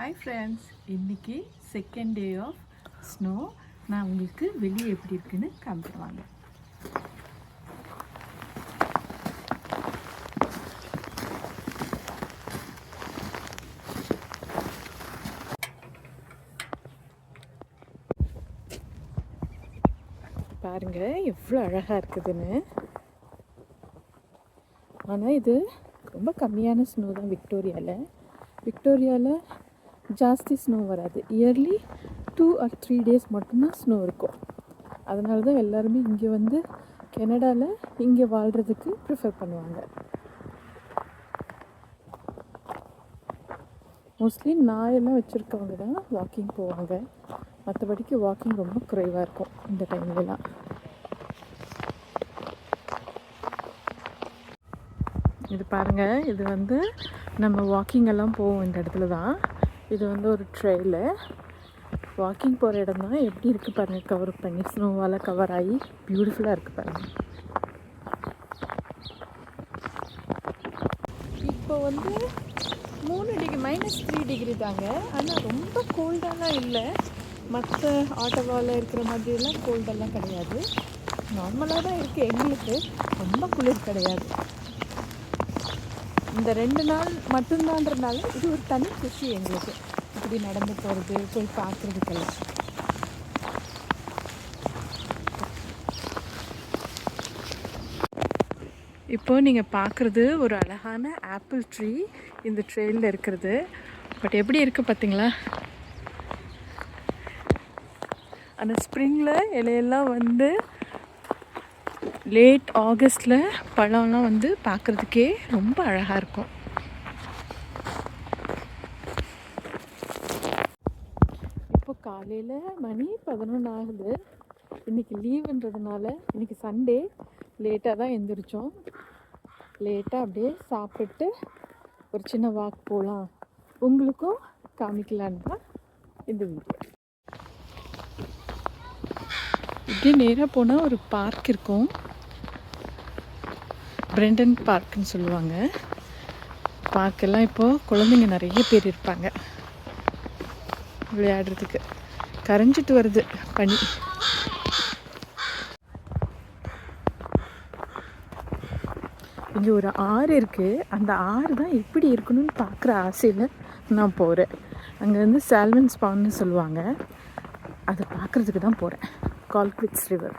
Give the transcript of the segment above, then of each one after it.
Hi friends இன்னைக்கு second day of snow நான் உங்களுக்கு வெளியே எப்படி இருக்குன்னு காமிச்சிருவாங்க. பாருங்கள் பாருங்க எவ்வளோ அழகாக இருக்குதுன்னு. ஆனால் இது ரொம்ப கம்மியான ஸ்னோ தான் விக்டோரியாவில் விக்டோரியாவில் ஜாஸ்தி ஸ்னோ வராது yearly two or three days மட்டும்தான் ஸ்னோ இருக்கும் அதனால தான் எல்லாருமே இங்கே வந்து கெனடாவில் இங்கே வாழ்கிறதுக்கு ப்ரிஃபர் பண்ணுவாங்க மோஸ்ட்லி நாயெல்லாம் வச்சுருக்கவங்க தான் வாக்கிங் போவாங்க மற்றபடிக்கு வாக்கிங் ரொம்ப குறைவாக இருக்கும் இந்த டைம்லலாம் இது பாருங்க இது வந்து நம்ம வாக்கிங் எல்லாம் போவோம் இந்த இடத்துல தான் இது வந்து ஒரு ட்ரெயிலு வாக்கிங் போகிற இடம் தான். எப்படி இருக்குது பாருங்கள் கவர் பண்ணி. ஸ்னோவால் கவர் ஆகி பியூட்டிஃபுல்லாக இருக்குது பாருங்கள் இப்போ வந்து மூணு டிகிரி மைனஸ் த்ரீ டிகிரி தாங்க. ஆனால் ரொம்ப கோல்டெல்லாம் இல்லை. மற்ற ஆட்டோவாவில் இருக்கிற மாதிரிலாம் கோல்டெல்லாம் கிடையாது. நார்மலாக தான் இருக்குது எங்களுக்கு. ரொம்ப குளிர் கிடையாது. இந்த ரெண்டு நாள் மட்டும்தான்றனால இது ஒரு தனி குஷி எங்களுக்கு. இப்படி நடந்து போகிறது போய் பார்க்குறதுக்கெல்லாம். இப்போ நீங்கள் பார்க்குறது ஒரு அழகான ஆப்பிள் ட்ரீ இந்த ட்ரெயிலில் இருக்கிறது. பட் எப்படி இருக்குது பார்த்தீங்களா? அந்த ஸ்ப்ரிங்கில் இலையெல்லாம் வந்து லேட் ஆகஸ்டில் பழம்லாம் வந்து பார்க்குறதுக்கே ரொம்ப அழகாக இருக்கும். இப்போ காலையில் மணி பதினொன்று ஆகுது. இன்றைக்கி லீவுன்றதுனால இன்றைக்கி சண்டே லேட்டாக தான் எழுந்திரிச்சோம் லேட்டாக அப்படியே சாப்பிட்டு ஒரு சின்ன வாக் போகலாம் உங்களுக்கும் காமிக்கலான்னு தான் இந்த வீடியோ இப்படியே நேராக போனால் ஒரு பார்க் இருக்கும். பிரெண்டன் பார்க்குன்னு சொல்லுவாங்க. பார்க்கெல்லாம் இப்போது குழந்தைங்க நிறைய பேர் இருப்பாங்க. விளையாடுறதுக்கு. கரைஞ்சிட்டு வருது பனி. இங்கே ஒரு ஆறு இருக்குது அந்த ஆறு தான் எப்படி இருக்கணும்னு பார்க்குற ஆசையில் நான் போகிறேன் அங்கே வந்து சால்மன் ஸ்பான்னு சொல்லுவாங்க. அதை பார்க்குறதுக்கு தான் போகிறேன் கால்குவிட்ஸ் ரிவர்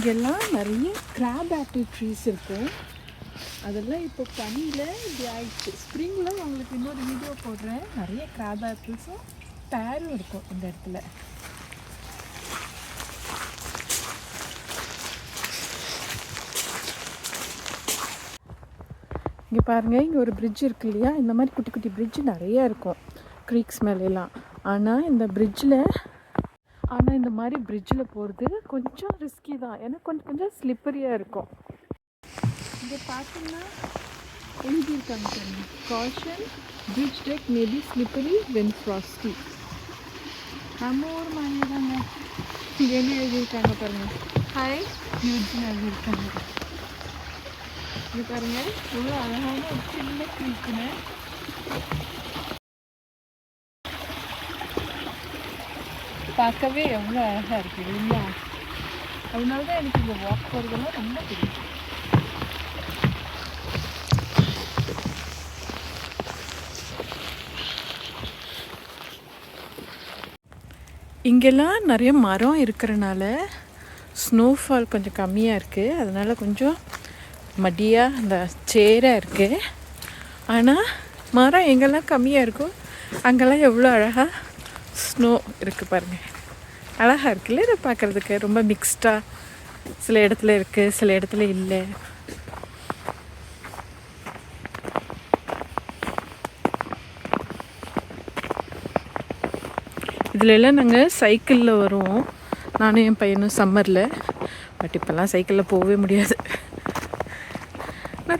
இங்கெல்லாம் நிறைய கிராப் ஆப்பிள் ட்ரீஸ் இருக்கும் அதெல்லாம் இப்போ பனியில் இப்படி ஆயிடுச்சு. ஸ்ப்ரிங்கில் உங்களுக்கு இன்னொரு வீடியோ போடுறேன். நிறைய கிராப் ஆப்பிள்ஸும் பேரும் இருக்கும் இந்த இடத்துல. இங்கே பாருங்கள் இங்கே ஒரு பிரிட்ஜ் இருக்கு இல்லையா? இந்த மாதிரி குட்டி குட்டி பிரிட்ஜ் நிறைய இருக்கும். க்ரீக்ஸ் மேலாம் ஆனால் இந்த பிரிட்ஜில் ஆனால் இந்த மாதிரி பிரிட்ஜில் போகிறது கொஞ்சம் ரிஸ்கி தான். ஏன்னா கொஞ்சம் கொஞ்சம் ஸ்லிப்பரியாக இருக்கும். இங்கே பார்த்தீங்கன்னா எழுதியிருக்காங்க பாருங்க caution bridge deck maybe slippery when frosty நம்ம ஊர் மாதிரி தாங்க. இங்கே என்ன எழுதியிருக்காங்க பாருங்கள் ஹாய் பிரிட்ஜ்னு எழுதியிருக்காங்க. இது பாருங்கள் இவ்வளோ அழகான ஒரு சின்ன க்ரீக்குன்னு பார்க்கவே எவ்வளோ அழகாக இருக்குது இல்லையா அதனால தான் எனக்கு இந்த வாக் போகிறதெல்லாம் ரொம்ப பிடிக்கும். இங்கெல்லாம் நிறைய மரம் இருக்கிறனால ஸ்னோஃபால் கொஞ்சம் கம்மியாக இருக்குது அதனால் கொஞ்சம் மடியாக அந்த சேராக இருக்குது ஆனால் மரம் எங்கெல்லாம் கம்மியாக இருக்கோ அங்கெல்லாம் எவ்வளோ அழகாக ஸ்னோ இருக்குது பாருங்கள் அழகாக இருக்குல்ல இதை பார்க்குறதுக்கு ரொம்ப மிக்ஸ்டாக சில இடத்துல இருக்குது சில இடத்துல இல்லை. இதுலெல்லாம் நாங்கள் சைக்கிளில் வருவோம் நானும் என் பையனும் சம்மரில் பட் இப்போல்லாம் சைக்கிளில் போகவே முடியாது.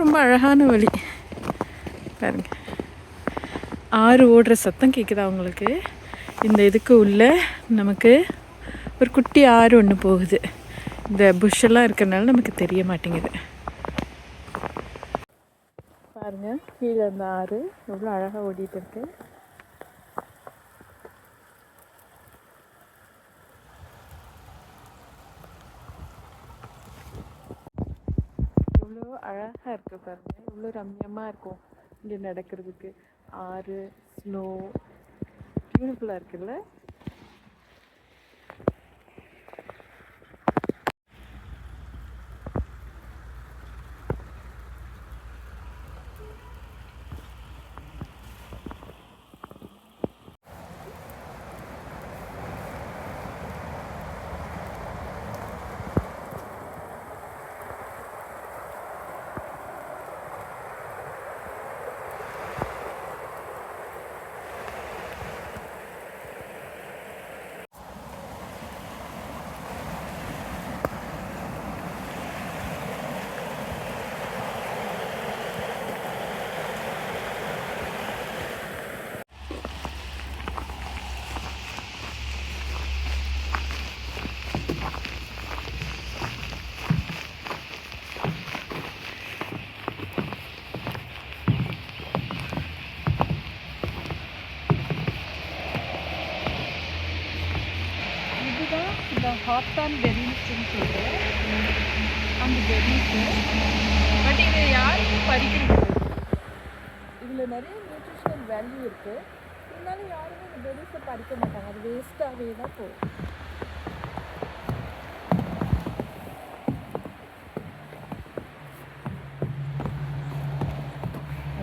ரொம்ப அழகான வழி. பாருங்க. ஆறு ஓடுற சத்தம் கேட்குதா உங்களுக்கு? இந்த இதுக்கு உள்ளே நமக்கு ஒரு குட்டி ஆறு ஒன்று போகுது. இந்த புஷ்ஷெல்லாம் இருக்கிறனால நமக்கு தெரிய மாட்டேங்குது. பாருங்கள் கீழே அந்த ஆறு எவ்வளோ அழகாக ஓடிட்டு இருக்கு. எவ்வளோ அழகாக இருக்குது பாருங்கள் எவ்வளோ ரம்யமாக இருக்கும் இங்கே நடக்கிறதுக்கு. ஆறு ஸ்னோ பியூட்டிஃபுல்லாக இருக்குல்ல? இந்த ஹாட்டான் பெரிஸ்ன்னு சொல்லிட்டு அந்த பெரிஸு பட் இதை யாருக்கும் பறிக்கிறது இதில் நிறைய நியூட்ரிஷனல் வேல்யூ இருக்குது இருந்தாலும் யாருமே இந்த பெரிஸை பறிக்க மாட்டாங்க. அது வேஸ்ட்டாகவே தான் போகும்.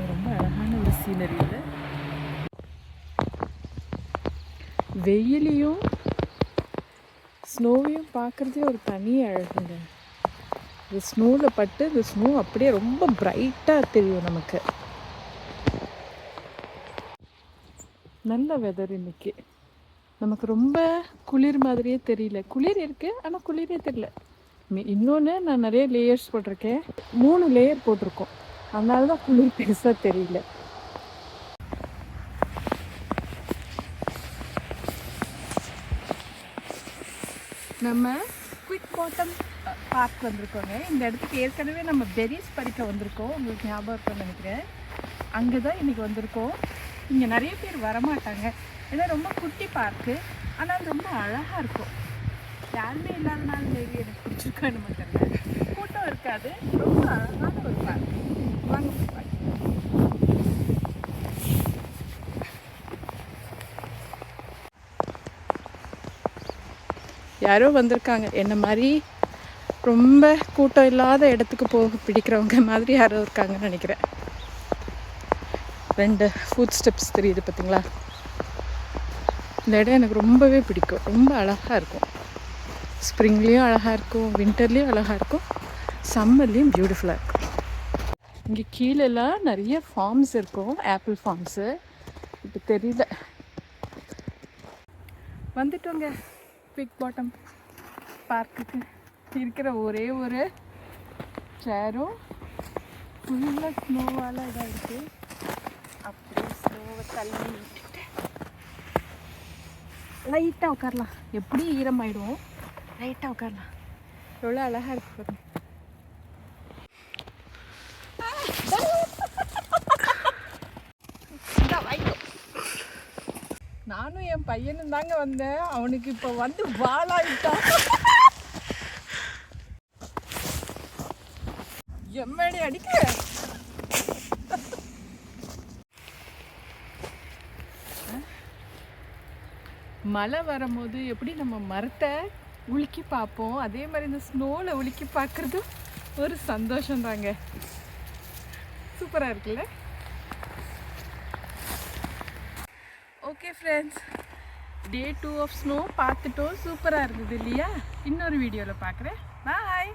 ரொம்ப அழகான ஒரு சீனரி வெயிலையும் ஸ்னோவையும் பார்க்குறதே ஒரு தனி அழகுங்க. இந்த ஸ்னோவில் பட்டு இந்த ஸ்னோ அப்படியே ரொம்ப பிரைட்டாக தெரியும் நமக்கு. நல்ல வெதர் இன்னைக்கு. நமக்கு ரொம்ப குளிர் மாதிரியே தெரியல. குளிர் இருக்குது ஆனால் குளிரே தெரியல. இன்னொன்று நான் நிறைய லேயர்ஸ் போட்டிருக்கேன். மூணு லேயர் போட்டிருக்கோம். அதனால தான் குளிர் பெருசாக தெரியல. நம்ம குயிக் பாட்டம் பார்க் வந்திருக்கோங்க. இந்த இடத்துக்கு ஏற்கனவே நம்ம பெரிஸ் பறிக்க வந்திருக்கோம். உங்களுக்கு ஞாபகம் இருக்கும்னு நினைக்கிறேன். அங்கே தான் இன்றைக்கி வந்திருக்கோம். இங்கே நிறைய பேர் வரமாட்டாங்க. ஏன்னா ரொம்ப குட்டி பார்க்கு ஆனால் ரொம்ப அழகாக இருக்கும். யாருமே இல்லாதனால மேபி எனக்கு பிடிச்சிருக்கான்னு மட்டும் கூட்டம் இருக்காது. ரொம்ப அழகான ஒரு பார்க் வாங்க போய் பார்க்கலாம். யாரோ வந்திருக்காங்க. என்ன மாதிரி ரொம்ப கூட்டம் இல்லாத இடத்துக்கு போக பிடிக்கிறவங்க மாதிரி யாரோ இருக்காங்கன்னு நினைக்கிறேன். ரெண்டு ஃபுட் ஸ்டெப்ஸ் தெரியுது பார்த்தீங்களா? இந்த இடம் எனக்கு ரொம்பவே பிடிக்கும். ரொம்ப அழகாக இருக்கும். ஸ்ப்ரிங்லேயும் அழகாக இருக்கும். வின்டர்லேயும் அழகாக இருக்கும். சம்மர்லேயும் பியூட்டிஃபுல்லாக இருக்கும். இங்கே கீழெல்லாம் நிறைய ஃபார்ம்ஸ் இருக்கும். ஆப்பிள் ஃபார்ம்ஸு இப்போ தெரியல. வந்துட்டோங்க. பிக் பாட்டம் பார்க்குக்கு இருக்கிற ஒரே ஒரு சேரும் ஃபுல்லாக ஸ்னோவால் இதாக இருக்குது அப்படியே ஸ்னோவை தள்ளி விட்டுட்டு லைட்டாக உட்காரலாம். எப்படி ஈரமாயிடுவோம் லைட்டாக உட்காரலாம். எவ்வளோ அழகாக இருக்குது பாருங்க இந்தா வாங்கிக்கோ. நானும் என் பையனும் தாங்க வந்தேன். அவனுக்கு இப்போ வந்து வாழாயிட்டான் எம்மடி அடிக்க மழை வரும்போது எப்படி நம்ம மரத்தை உலுக்கி பார்ப்போம்? அதே மாதிரி இந்த ஸ்னோவில் உலுக்கி பார்க்குறது ஒரு சந்தோஷம் தாங்க. சூப்பராக இருக்குல்ல? Okay friends day two of snow பார்த்துட்டோம். சூப்பராக இருந்தது இல்லையா? இன்னொரு வீடியோவில் பார்க்குறேன். பாய்